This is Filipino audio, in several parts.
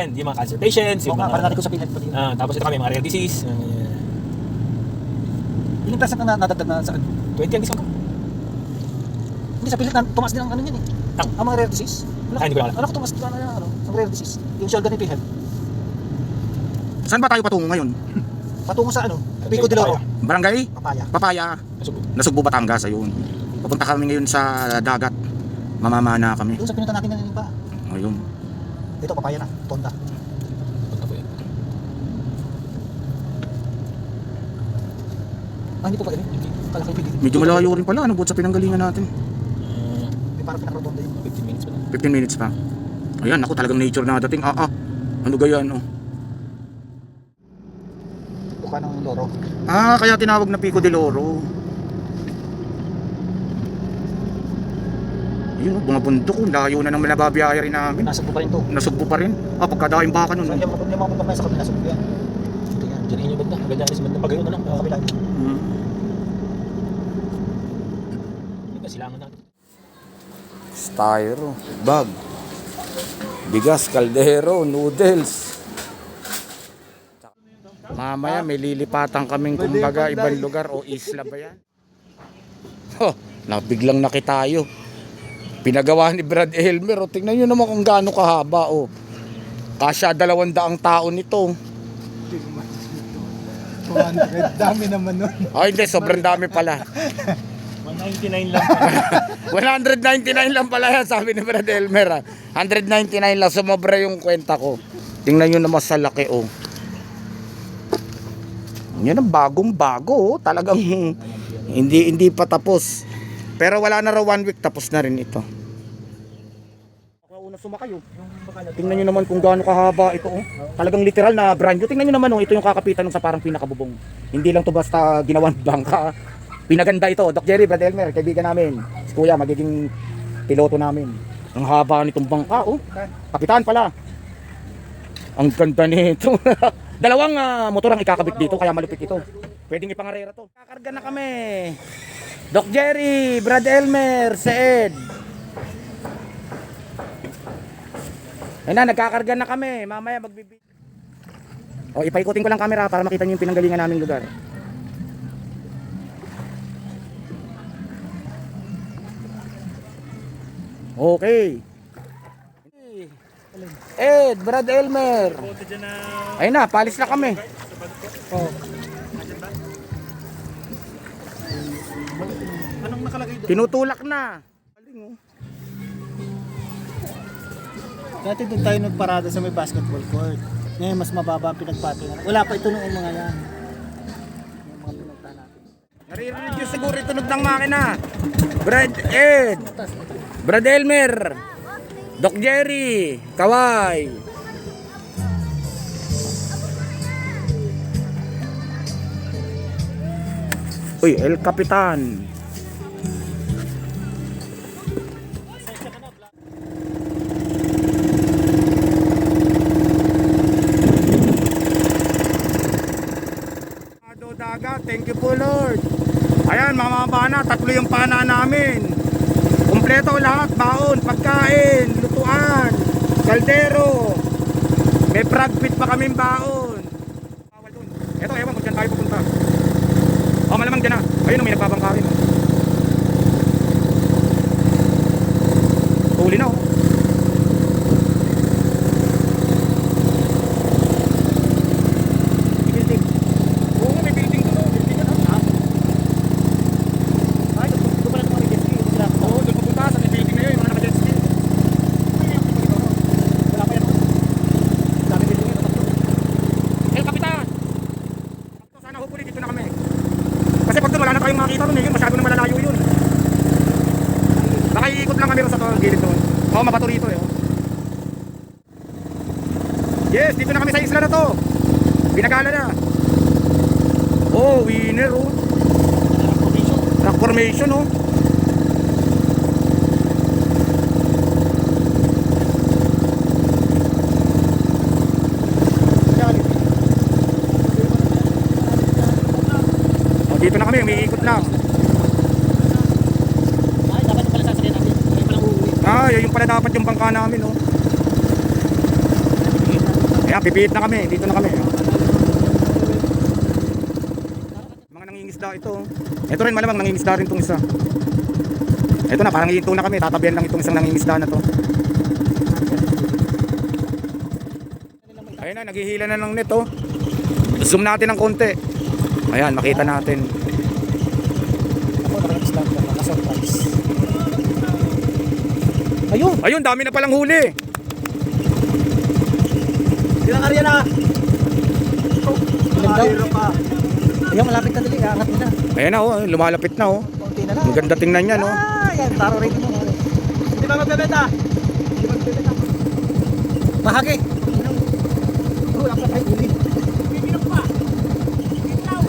extend yung mga cancer patients, yung nga, para mga... natin ko sa pilit pa din. Ah, tapos ito kami, mga rare disease. Uh, Ilang percent na nadagdag na sa 20 ang discount ko. Hindi sa pilit na tumas din ang ano yun eh. Tang. Ang mga rare disease. Wala, Ah, hindi ko alam. Ano ko tumas din ang ano, ang rare disease. Yung shotgun ni PhilHealth. Saan ba tayo patungo ngayon? Patungo sa ano, Pico de Loro. Barangay? Papaya. Papaya. Nasubo. Nasugbo Batangas, ayun. Papunta kami ngayon sa dagat. Mamamana kami. Doon sa pinunta natin na ba? Ayun. Ito papaya na, Tonda. Punta po yun. Ah, hindi po pa ganun. Kala ko pigil. Medyo malayo rin pala. Ano sa pinanggalingan natin? May parang pinakarotonda yun. 15 minutes pa na. 15 minutes pa. Ayan, ako talagang nature na dating. Ah, ah. Ano gaya, ano? Buka ng Loro. Ah, kaya tinawag na Pico de Loro. Ayun, oh, bumabundok. oh. Layo na ng nababiyaya rin namin. Nasa po pa rin to. Nasugbo pa rin. Ah, pagkadaing baka nun. So, yung mga yung mga punta pa sa kabila, sa kabila. Ito yan. Diyan yung banda. Maganda rin sa banda. Pagayon ano. Sa kabila. Hmm. Yung kasilangan natin. Styro, bag, bigas, kaldero, noodles. Mamaya may lilipatan kaming kumbaga ibang lugar o isla ba yan? Oh, na biglang nakitayo. Pinagawa ni Brad Elmer. O, tingnan nyo naman kung gaano kahaba. O. Kasya dalawang daang tao nito. 200, dami naman nun. Ay hindi, sobrang dami pala. 199 lang. 199 lang pala yan, sabi ni Brad Elmer. ah. 199 lang, sumobra yung kwenta ko. Tingnan nyo naman sa laki, oh. Yan ang bagong bago, oh. Talagang hindi hindi pa tapos. Pero wala na raw one week, tapos na rin ito. Una sumakay, oh. Tingnan nyo naman kung gaano kahaba ito, oh. Talagang literal na brand new. Tingnan nyo naman, oh. Ito yung kakapitan sa parang pinakabubong. Hindi lang to basta ginawan bangka. Pinaganda ito. Doc Jerry, Brad Elmer, kaibigan namin. Si Kuya, magiging piloto namin. Ang haba nitong bangka, oh. Kapitan pala. Ang ganda nito. Dalawang ah, motor ang ikakabit dito, kaya malupit ito. Pwedeng ipangarera to. Kakarga na kami. Doc Jerry, Brad Elmer, si Ed. Ayun na, nagkakarga na kami. Mamaya magbibi. O, ipaikutin ko lang camera para makita niyo yung pinanggalingan naming lugar. Okay. Ed, Brad Elmer. Ayun na, palis na kami. Oh. Nakalagay doon? Tinutulak na. Dati doon tayo nagparada sa may basketball court. Ngayon mas mababa ang pinagpatingan. Wala pa ito noong mga yan. Yung mga pinunta natin. Naririnig nyo siguro yung tunog ng makina. Brad Ed. Brad Elmer. Doc Jerry. Kaway. Uy, El Capitan. Kaldero. May frog pit pa kaming baon. Bawal dun. Eto, ewan kung dyan tayo pupunta. Oh, malamang dyan na. Ayun, may nagbabangka rin. oh. Huli na, oh. Building. Oo, may building doon, oh. Building doon, ah. Ay, doon doon pala tumari jet ski. Doon sila. Oo, doon pupunta sa may building na yun, yung mga naka-jet ski. Wala pa yan. Dami din yun. Eh, kapitan! Sana hopefully dito na kami. Kasi pag doon wala na tayong makita doon eh, yun, masyado na malalayo yun. Baka iikot lang kami ron sa to, gilid doon. Oo, mabato rito eh. oh. Yes, dito na kami sa isla na to. Binagala na. Oh, winner oh. Rock formation oh. Oh, dito na kami, umiikot lang. Ay, dapat pala sasakyan natin. Ay, palang uuwi. Ah, yun pala dapat yung bangka namin oh. Ayan, pipihit na kami. Dito na kami. Mga ito. Ito rin malamang nangingisda rin itong isa. Ito na, parang iinto na kami. Tatabihan lang itong isang nangingisda na to. Ayun na, naghihila na ng net oh. Zoom natin ng konti. Ayan, makita natin. Ako. Naka-surprise. Ayun! Ayun, dami na palang huli. Ilang area na? Ilan daw? Ayun pa. Malapit na dali. Angat na. Ayan na oh, lumalapit na oh. Konti na lang. Ang ganda tingnan niya no. Ah, yan. Taro rin mo. Hindi ba magbebenta? Bahagi. Oh, wala pa tayo huli.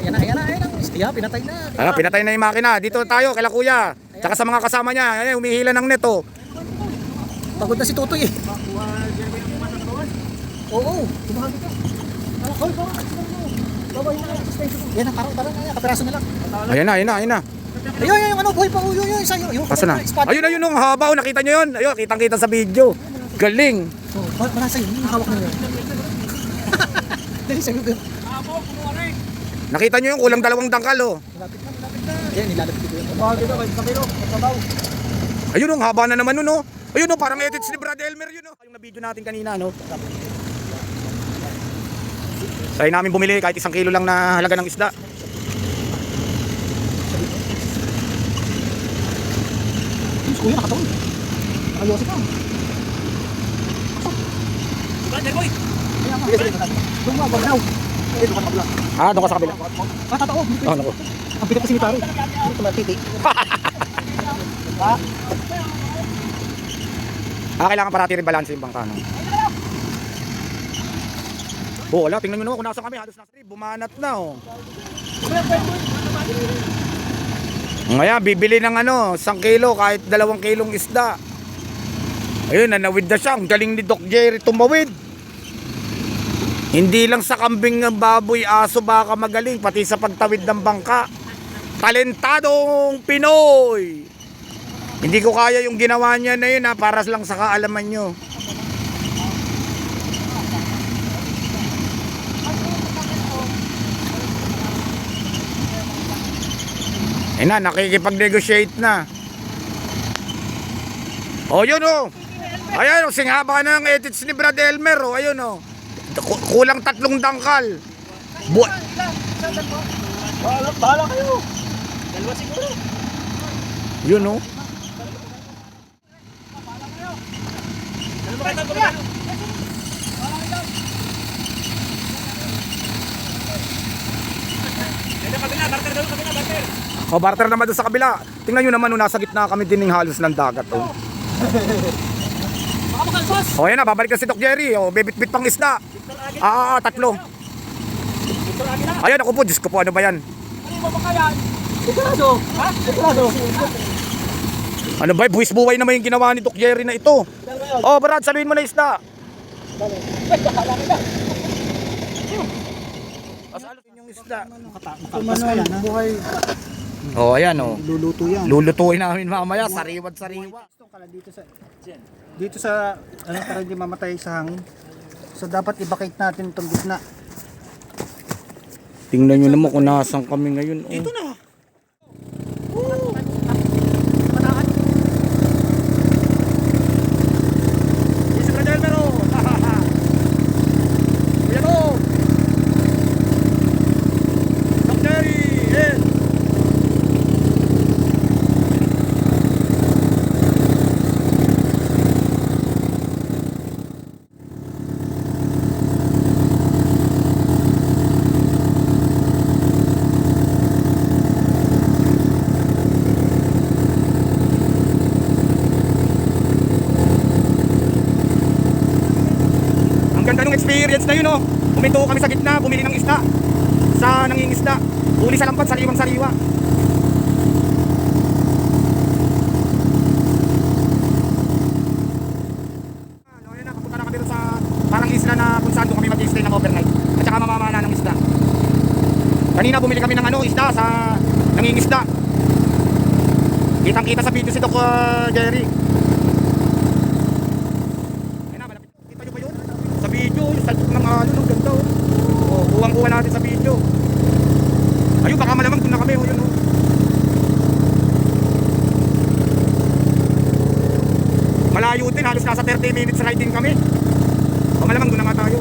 Ayan na, ayan na, ayan na. Kaya pinatay na. Ah, pinatay na yung makina. Dito tayo, kala kuya. Tsaka sa mga kasama niya. Ayan, humihila ng net oh. Pagod na si Tutoy eh. Oo, tumahagi ka. Ah, Hoy, na. Yan ang parang, parang, ayan, kapiraso na lang. Ayan na, ayan na, ayan na. Ayun, ayun, ano, buhay pa, yun, yun, yun, isa, yun. yun, Asa na? Ayun, ayun, yung haba oh. Nakita niyo yun? Ayun, kitang-kita sa video. Galing. Oh, ba- wala sa'yo, yung hawak mo yun. Dali sa'yo, girl. Nakita niyo yung kulang dalawang dangkal oh. Malapit na, malapit na. Ayan, nilalapit ko yun. Bahagi na, kahit kabilo. Masabaw. Ayun oh, haba na naman nun oh. Ayun oh, parang edits ni Brad Elmer yun oh. Yung na-video natin kanina no. Tayo namin bumili kahit isang kilo lang na halaga ng isda. Yung kuya, nakataon. Nakayosi ka. Sige, sige. Doon mo, wag daw. Eh, doon ka nakabla. Ah, doon ka sa kabila. Ah, tatao. Oh, naku. Ang bigat kasi ni Taro. Hindi ko matiti. Ah, kailangan parati rin balance yung bangka no. Oh, wala, tingnan nyo naman kung nasa kami, halos nasa bumanat na oh. Ngayon, bibili ng ano, isang kilo, kahit dalawang kilong isda. Ayun, nanawid na siya. Ang galing ni Doc Jerry tumawid. Hindi lang sa kambing ng baboy, aso baka magaling, pati sa pagtawid ng bangka. Talentadong Pinoy! Hindi ko kaya yung ginawa niya na yun ha, para lang sa kaalaman nyo. Eh na, nakikipag-negotiate na. O yun o. Ayan o, singhaba na ng edits ni Brad Elmer o. Ayun o. Ku- Kulang tatlong dangkal. Bu Bahala, bahala kayo. yun o. O, barter naman doon sa kabila. Tingnan nyo naman, no, nasa gitna kami din ng halos ng dagat. Oh. O, yan na, babalik na si Doc Jerry. O, bebit-bit pang isda. Ah, ah, tatlo. Ayan, ako po, Diyos ko po, ano ba yan? Sigurado. Ha? Sigurado. Ano ba, buwis buhay naman yung ginawa ni Doc Jerry na ito. Oh, Brad, saluhin mo na isda. Yung isda. Yan, buhay. Oh, ayan oh. Luluto yan. Lulutuin namin mamaya, sariwat sariwa. Dito sa dito sa ano para hindi mamatay sa hangin. So dapat i-vacate natin itong gitna. Tingnan nyo naman kung nasan kami ngayon. Oh. Dito na. Yes, Brad Elmer, oh. Ayan oh. Doc Jerry, yes. Ang ganda ng experience na yun oh. Puminto kami sa gitna, bumili ng isda. Sa nangingisda. Huli sa lampat, sariwang sariwa. Ano, yun na, papunta na kami sa parang isla na kung saan doon kami mag-stay ng overnight. At saka mamamana ng isda. Kanina bumili kami ng ano, isda sa nangingisda. Kitang kita sa video si Doc uh, Jerry. Ayun na, malapit. Kita nyo ba yun? Sa video, yung salpok ng alon. Ang ganda oh. Oh, kuwang-kuha natin sa video. Ayun, baka malamang doon na kami. Oh, yun oh. Malayo din, halos nasa 30 minutes riding kami. O malamang doon na nga tayo.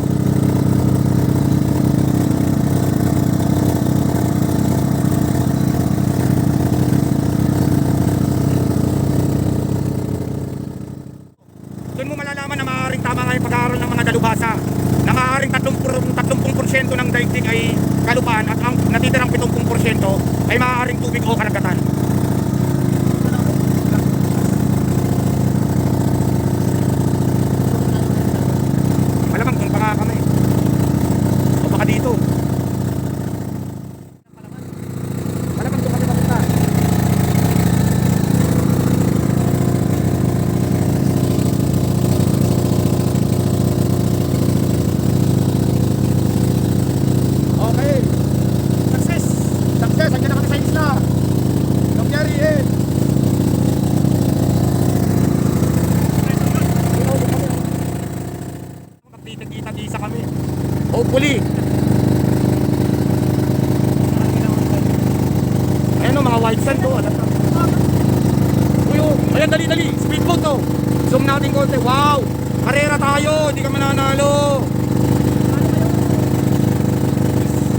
Doon mo malalaman na maaaring tama nga yung pag-aaral ng mga dalubhasa na maaaring 30%, 30% ng daigdig ay kalupaan at ang natitirang 70% ay maaaring tubig o karagatan. Malamang doon pa nga kami. O baka dito. Malamang doon kami papunta. Okay. Success. Success. Andiyan na kami sa isla. Long Jerry, eh. Magkita-kita kami. Hopefully. Ayan o, mga white sand to. Alam na. Uy, oh. Ayan, dali, dali. Speedboat to. Zoom natin konti. Wow. Karera tayo. Hindi ka mananalo.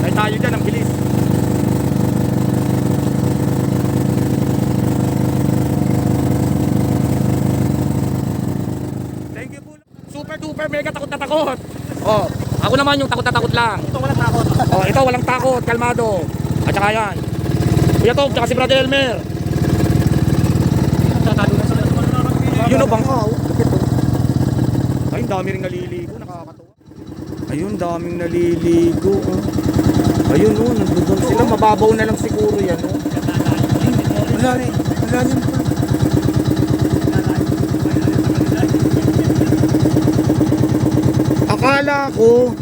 Ay tayo dyan, ang bilis. Thank you po. Super duper mega takot na takot. Oh, ako naman yung takot na takot lang. Ito walang takot. Oh, ito walang takot, kalmado. At saka yan. Kuya Tom, tsaka si Brother Elmer. Tatalo na sila. Yun o bangka, oh. Lupit. Ay, ang dami rin naliligo, nakakatuwa. Ayun, daming naliligo, oh. Ayun, oh, nandun sila. Mababaw na lang siguro yan, oh. Wala rin. Wala rin. Akala ko,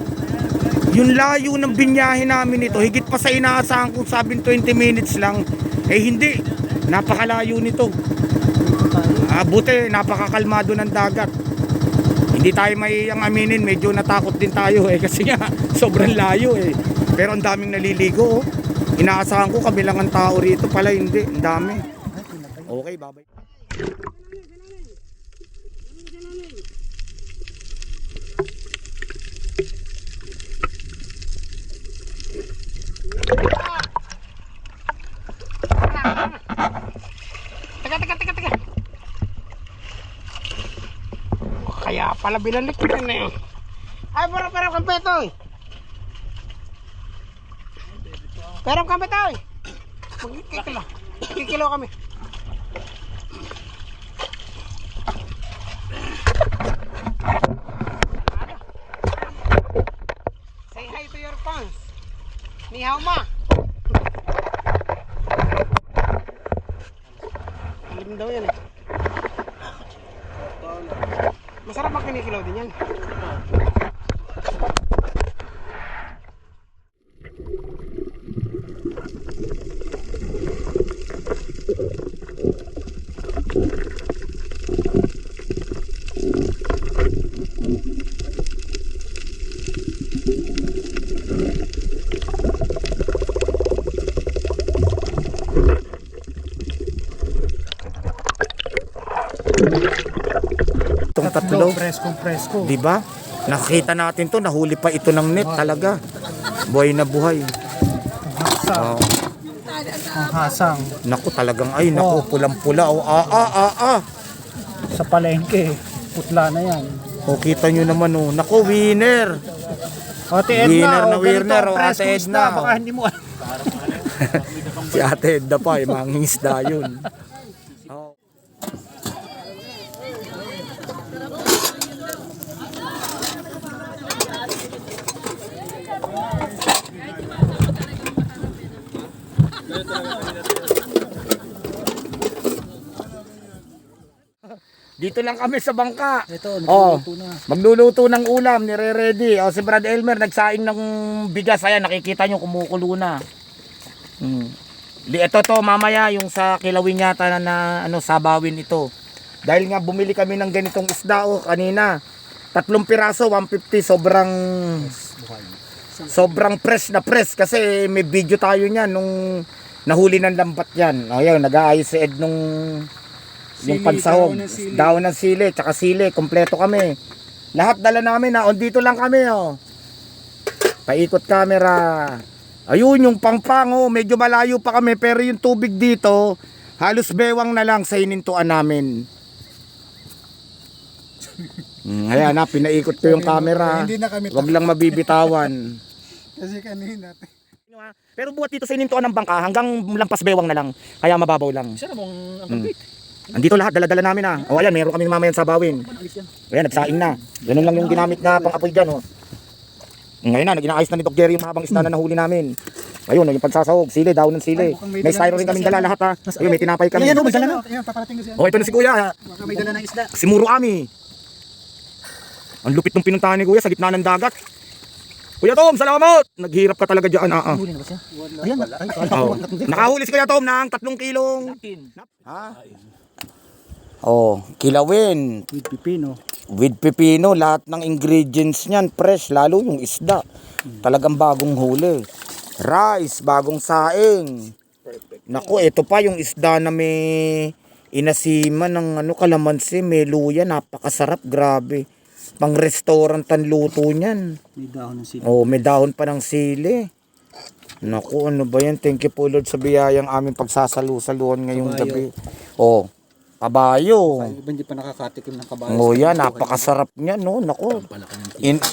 yung layo ng binyahe namin ito, higit pa sa inaasahan kong sabing 20 minutes lang, eh hindi. Napakalayo nito. Ah, buti, napakakalmado ng dagat. Hindi tayo may ang aminin, medyo natakot din tayo eh kasi nga sobrang layo eh. Pero ang daming naliligo oh. Inaasahan ko kabilang ang tao rito pala hindi, ang dami. Okay, babay. Kaya pala binalik ko na yun. Ay, pero pero kampeto eh. Pero kampeto eh. Magkikilo. Kikilo kami. Say hi to your fans. Ni hao ma. Daw yan eh. Masarap ang kinikilaw din yan. Tatlo. Presko, presko. Di ba? Nakita natin to, nahuli pa ito ng net talaga. Buhay na buhay. Hasang. Oh, Ang hasang. naku talagang ay naku Oh. pulang-pula oh ah ah ah ah. Sa palengke. Putla na yan. O kita nyo naman oh. Naku winner. Ate Edna, Winner na oh, winner, oh, presko Ate Edna, oh. Baka hindi mo. Si Ate Edda pa eh, mangingisda yun. Oh. Dito lang kami sa bangka. Ito, Oh, na. magluluto ng ulam, nire-ready. O si Brad Elmer nagsaing ng bigas. Ayan, nakikita nyo kumukulo na. Hmm. Di, ito to mamaya yung sa kilawin yata na, na ano sabawin ito. Dahil nga bumili kami ng ganitong isda o kanina. Tatlong piraso, 150. Sobrang sobrang press na press kasi may video tayo niyan nung nahuli ng lambat yan. Ayun, nag-aayos si Ed nung yung pansahog. daon ng sili. Daon ng sili, tsaka sili, kompleto kami. Lahat dala namin na, on dito lang kami oh. Paikot camera. Ayun yung pangpang oh, medyo malayo pa kami pero yung tubig dito halos bewang na lang sa inintuan namin. Mm, ayan na, pinaikot ko yung camera. Hindi na kami Wag lang mabibitawan. Kasi kanina. Pero buhat dito sa inintuan ng bangka hanggang lampas bewang na lang. Kaya mababaw lang. Na mong ang Mm. Andito lahat, dala-dala namin ah. O ayan, meron kami mamayan sa bawin. Ayan, nagsaing na. Ganun lang yung ginamit na pang-apoy dyan oh. Ngayon na, nag-inaayos na ni Doc Jerry yung mahabang isda na nahuli namin. Ayun, yung pagsasahog, sili, daon ng sili. Ay, may styro rin kami isda dala lahat ha. Ayun, may tinapay kami. Ayan, oh, may dala na. Ayan, paparating ko siya. Oh, ito na si Kuya. Baka may dala ng isda. Si Muro Ami. Ang lupit ng pinuntahan ni Kuya sa gitna ng dagat. Kuya Tom, salamat! Naghirap ka talaga dyan. Ah, ah. Ayan, ay, Oh. Nakahuli si Kuya Tom ng tatlong kilong. Akin. Ha? Oh, kilawin. With pipino. With pipino, lahat ng ingredients niyan, fresh, lalo yung isda. Talagang bagong huli. Rice, bagong saing. Naku, ito pa yung isda na may inasima ng ano, kalamansi, may luya, napakasarap, grabe. Pang restaurant ang luto niyan. May dahon ng sili. Oh, may dahon pa ng sili. Naku, ano ba yan? Thank you po Lord sa biyayang aming pagsasalu-saluhan ngayong Kabayo. gabi. Oh, kabayo. Ay, iba hindi pa nakakatikim ng kabayo. Oh, yan, napakasarap niya, no? Naku. In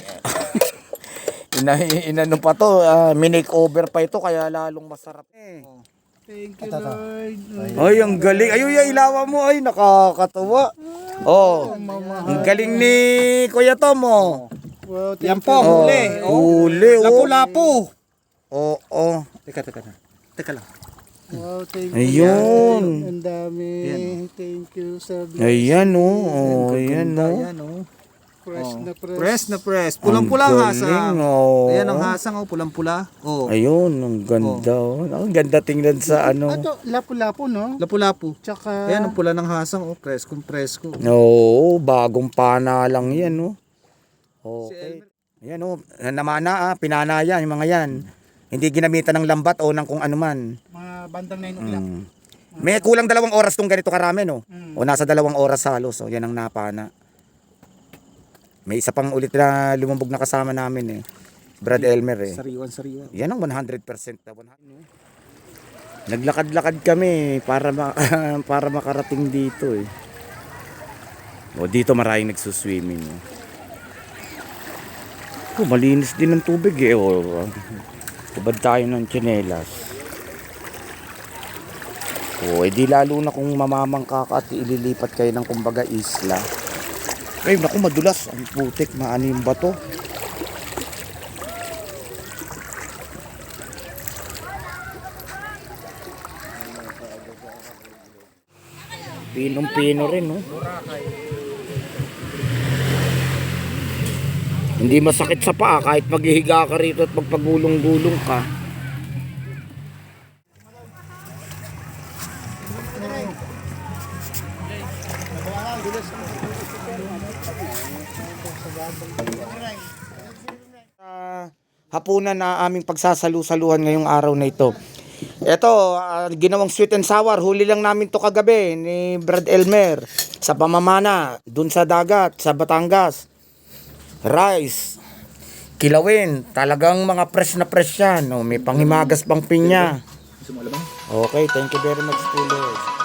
Ina, inano pa to, ah, minake over pa ito kaya lalong masarap. Eh. Thank you, Lord. Ay, ang galing. Ay, ay, ilawa mo. Ay, nakakatuwa. Oh, ang galing ni Kuya Tom, oh. Wow, Yan po, huli. Oh. Huli, oh. Lapu-lapu. Oo, oh, Teka, teka na. Teka lang. Wow, thank you. Ayun. Ang dami. Thank you, sir. Ayan, oh. Oh, ayan, oh. Ayan, oh. Fresh na fresh. Press na press. Pulang-pula Ang ang hasang. galing, oh. Ayan ang hasang, oh. Pulang-pula. Oh. Ayun, ang ganda. Oh. Ang ganda tingnan sa ano. Ato, lapu-lapu, no? Lapu-lapu. Tsaka, Ayan ang pula ng hasang, oh. Preskong presko. Oo, bagong pana lang yan, no? Okay. Ayan, oh. Namana, ah. Pinana yan, yung mga yan. Hindi ginamitan ng lambat o ng kung ano man. mga bandang 9 o'clock. Mm. May kulang dalawang oras tong ganito karami, no? Mm. O nasa dalawang oras halos. O, yan ang napana. May isa pang ulit na lumubog na kasama namin, eh. Brad Elmer, eh. Sariwan-sariwan. Yan ang 100% na 100. Naglakad-lakad kami para ma- para makarating dito eh. O dito maraming nagsuswimming. Oh, malinis din ang tubig eh. O, tubad tayo ng tsinelas. O, edi lalo na kung mamamangka ka at ililipat kayo ng kumbaga isla. Ay, naku, madulas. Ang putik, maano yung bato. Pinong-pino rin, no? Hindi masakit sa paa kahit maghihiga ka rito at magpagulong-gulong ka. Ah, hapunan na aming pagsasalu-saluhan ngayong araw na ito. Ito, ah, ginawang sweet and sour. Huli lang namin to kagabi ni Brad Elmer sa pamamana, dun sa dagat, sa Batangas. Rice, kilawin, talagang mga fresh na fresh yan. Oh, may panghimagas pang pinya. Okay, thank you very much, Lord.